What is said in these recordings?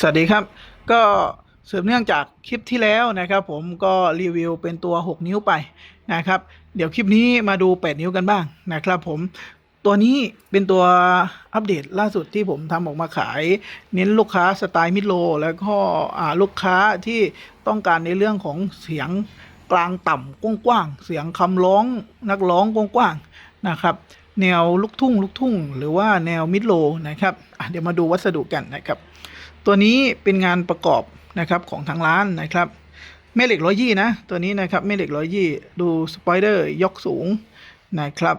สวัสดีครับ ก็สืบเนื่องจากคลิปที่แล้วนะครับ ผมก็รีวิวเป็นตัว 6 นิ้วไปนะครับ เดี๋ยวคลิปนี้มาดู 8 นิ้วกันบ้างนะครับผมตัวนี้เป็นตัวอัปเดตล่าสุดที่ผมทำออกมาขาย เน้นลูกค้าสไตล์มิดโล แล้วก็ลูกค้าที่ต้องการในเรื่องของเสียงกลางต่ำกว้างๆเสียงคำร้องนักร้องกว้างๆนะครับแนวลูกทุ่งลูกทุ่ง หรือว่าแนวมิดโลนะครับเดี๋ยวมาดูวัสดุกันนะครับ ตัวนี้เป็นงานประกอบนะครับของทางร้านนะครับแม่เหล็กร้อยยี่นะตัวนี้นะครับแม่เหล็กร้อยยี่ดูสไปเดอร์ยกสูงนะครับ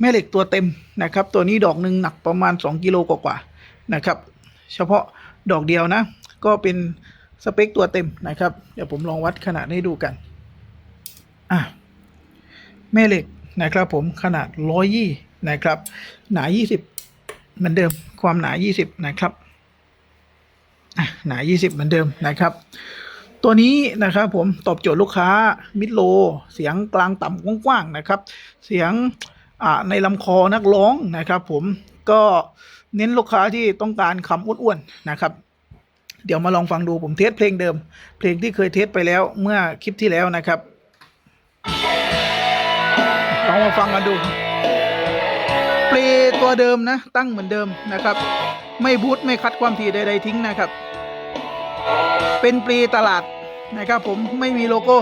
แม่เหล็กตัวเต็มนะครับ ตัวนี้ดอกหนึ่งหนักประมาณ 2กิโลกว่าๆนะครับ เฉพาะดอกเดียวนะ ก็เป็นสเปคตัวเต็มนะครับ เดี๋ยวผมลองวัดขนาดให้ดูกันอะแม่เหล็กนะครับผมขนาดร้อยยี่นะครับ หนา 20 เหมือนเดิมความหนา 20 นะครับ หนา 20 เหมือนเดิมนะครับ ตัวนี้นะครับผมตอบโจทย์ลูกค้ามิดโล เสียงกลางต่ำกว้างๆนะครับ เสียงในลำคอนักร้องนะครับ ผมก็เน้นลูกค้าที่ต้องการคำอ้วนๆนะครับ เดี๋ยวมาลองฟังดูผมเทสเพลงเดิม เพลงที่เคยเทสไปแล้วเมื่อคลิปที่แล้วนะครับลองมาฟังกันดูเปลตัวเดิมนะ ตั้งเหมือนเดิมนะครับ ไม่บูทไม่คัดความถี่ใดๆทิ้งนะครับ เป็นปลีตลาดนะครับผมไม่มีโลโก้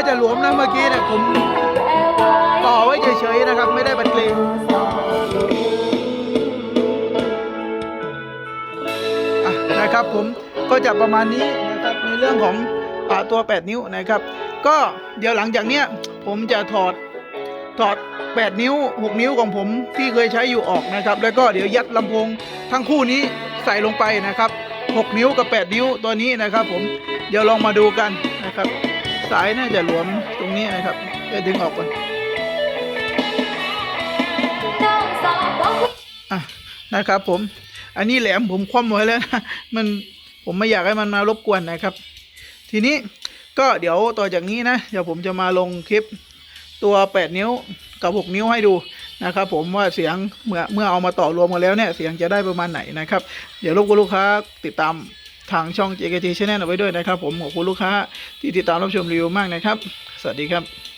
าจะหลวมนะเมื่อกี้เนี่ยผมต่อไว้เฉยๆนะครับ ไม่ได้บรรเลงนะครับผมก็จะประมาณนี้นะครับในเรื่องของอ่าตัว 8 นิ้วนะครับ ก็เดี๋ยวหลังจากเนี้ยผมจะถอดถอด 8 นิ้ว 6 นิ้วของผมที่เคยใช้อยู่ออกนะครับ แล้วก็เดี๋ยวยัดลำโพงทั้งคู่นี้ใส่ลงไปนะครับ 6 นิ้วกับ 8 นิ้วตัวนี้นะครับ ผมเดี๋ยวลองมาดูกันนะครับ สายน่าจะหลวมตรงนี้นะครับจะดึงออกก่อนน้องสาวบอกว่าอะนะครับผม อันนี้แหลมผมคว่ำไว้แล้วนะมันผมไม่อยากให้มันมารบกวนนะครับ ทีนี้ก็เดี๋ยวต่อจากนี้นะ เดี๋ยวผมจะมาลงคลิปตัว 8 นิ้วกับ 6 นิ้วให้ดูนะครับผมว่าเสียงเมื่อเมื่อเอามาต่อรวมกันแล้วเนี่ยเสียงจะได้ประมาณไหนนะครับ เดี๋ยวรบกวนลูกค้าติดตาม ทางช่อง JKT Channel เอาไว้ด้วยนะครับ ผมขอบคุณลูกค้าที่ติดตามรับชมรีวิวมากนะครับ สวัสดีครับ